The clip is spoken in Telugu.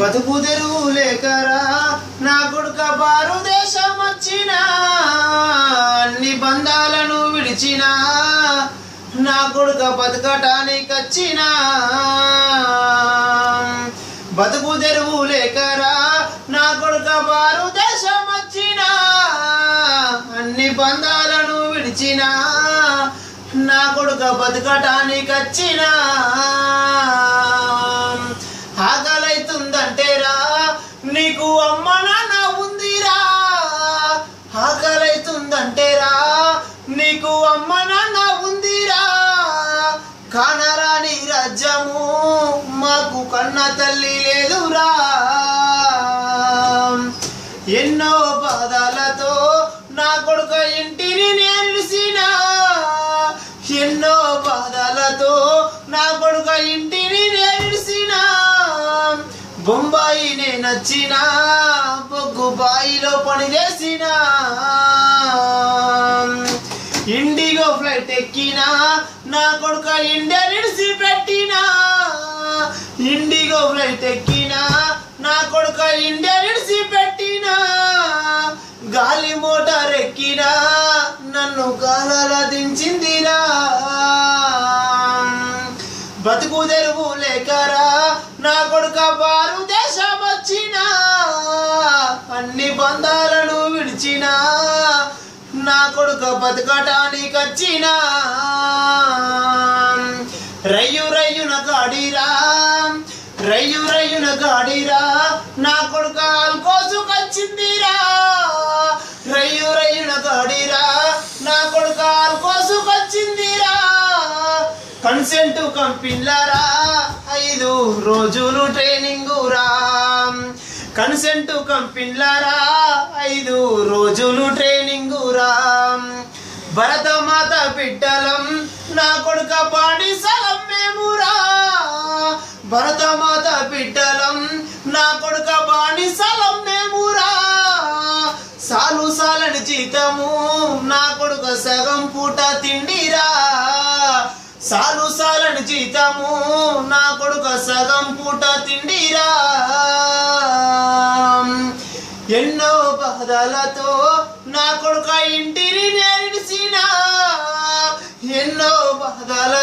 బతుకు తెరువు లేకరా నా కొడుక భారతదేశం వచ్చిన అన్ని బంధాలను విడిచిన నా కొడుక బతకటానికి వచ్చిన. బతుకు తెరువు లేకరా నా కొడుక భారతదేశం వచ్చిన అన్ని బంధాలను విడిచిన నా కొడుక బతకటానికి వచ్చిన. రాజ్యము మాకు కన్న తల్లి లేదురా ఎన్నో బాధలతో నా కొడుక ఇంటిని నేర్చిన ఎన్నో బాధలతో నా కొడుక ఇంటిని నేర్చిన బొంబాయి నచ్చిన బొగ్గు బాయిలో పని చేసిన నా కొడుక ఇండియా నిడిసి పెట్టినా ఇండిగో ఫ్లైట్ ఎక్కినా నా కొడుక ఇండియా నిడిసి పెట్టినా గాలి మోటార్ ఎక్కినా నన్ను కాలాల దించిందిరా. బతుకు తెరువు లేకరా నా కొడుకు కొడుక బతకటానికి వచ్చిన. రయ్యు రయ్యున గాడిరా రయ్యు రయ్యున గాడిరా నా కొడుక కోసుకొచ్చిందిరా రయ్యు రయ్యున గాడిరా నా కొడుక కోసుకొచ్చిందిరా కన్సెంట్ కంపిల్లరా. ఐదు రోజులు ట్రైనింగ్ రా. కన్సెంట్ కంపిల్లరా. ఐదు రోజులు ట్రైనింగ్ రా. భరతమాత బిడ్డలం నా కొడుక పాడి సలం మేమురా భరతమాత బిడ్డలం నా కొడుక బాణి సలం మేమురా సాలు సాలని జీతము నా కొడుక సగం పూట తిండిరా సాలు సాలని జీతము నా కొడుక సగం పూట తిండిరా బాధలతో నా కొడుక ఇంటిని నేడిసిన ఎన్నో బాధల